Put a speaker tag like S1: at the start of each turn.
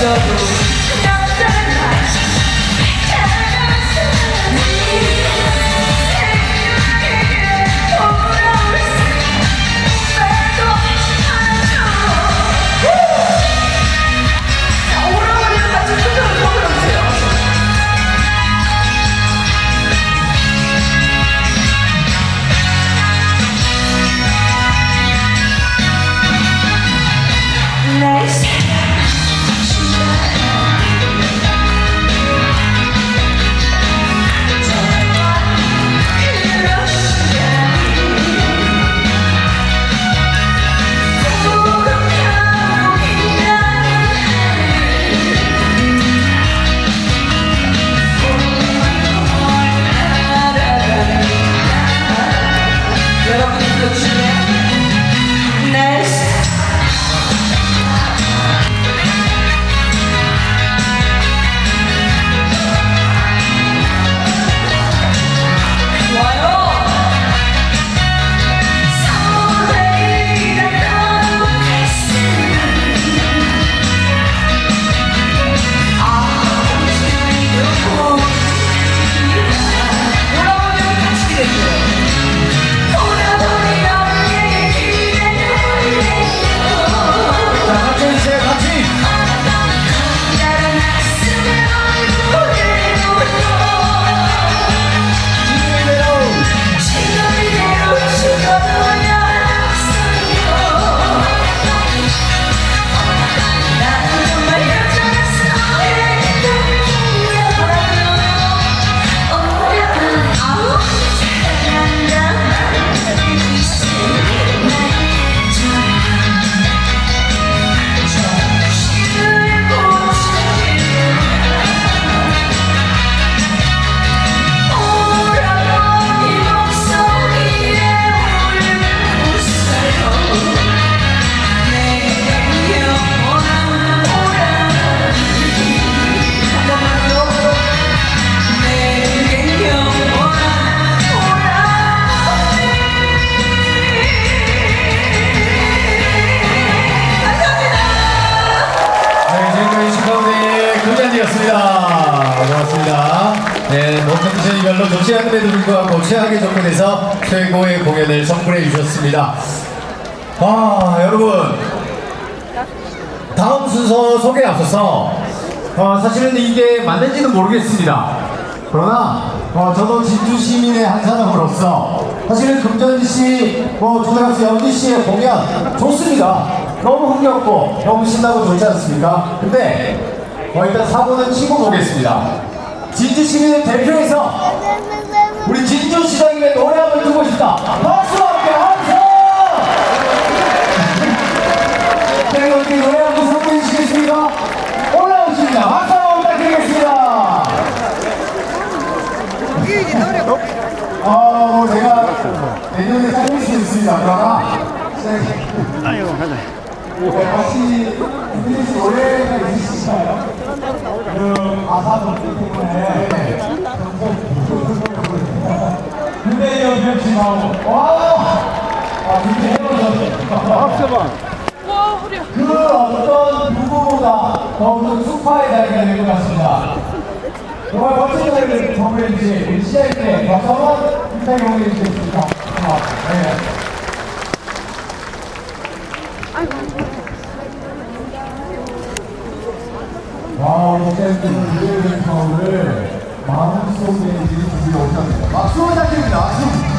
S1: 없어도 물론 좋지 않음에도 불구하고 최악에 접근해서 최고의 공연을 선물해 주셨습니다. 아, 여러분. 다음 순서 소개에 앞서서 어, 사실은 이게 맞는지는 모르겠습니다. 그러나 어, 저도 진주 시민의 한 사람으로서 사실은 금전지 씨, 뭐 조대가수 연기 씨의 공연 좋습니다. 너무 흥겹고 너무 신나고 좋지 않습니까? 근데 어, 일단 사고는 치고 보겠습니다. 진주 시민을 대표해서 우리 진주 시장님의 노래 한번 듣고 싶다. 박수와 함께 함성! 자, 이렇게 노래 한번 선보여 주시겠습니까? 올라오십니다. 박수 한번 부탁드리겠습니다. 어, 뭐 제가 내년에 살릴 수 있습니다. 그러나, 아이고, 가자. 혹시, 준비 씨 노래가 있으실까요? 그, 아사도 때문에. 근데 여기 나오고. 와! 아,
S2: 허리야
S1: 그 어떤 누구보다 더욱더 수파의 자리가 될것 같습니다. 정말 멋진 노래를 선보여 주신 우리 때 박수 한번 인사해 보내주시겠습니까? 아, 네. 와, 우리 시작일 무대를 마음속에 지금 준비가 오셨네요. 박수 부탁드립니다.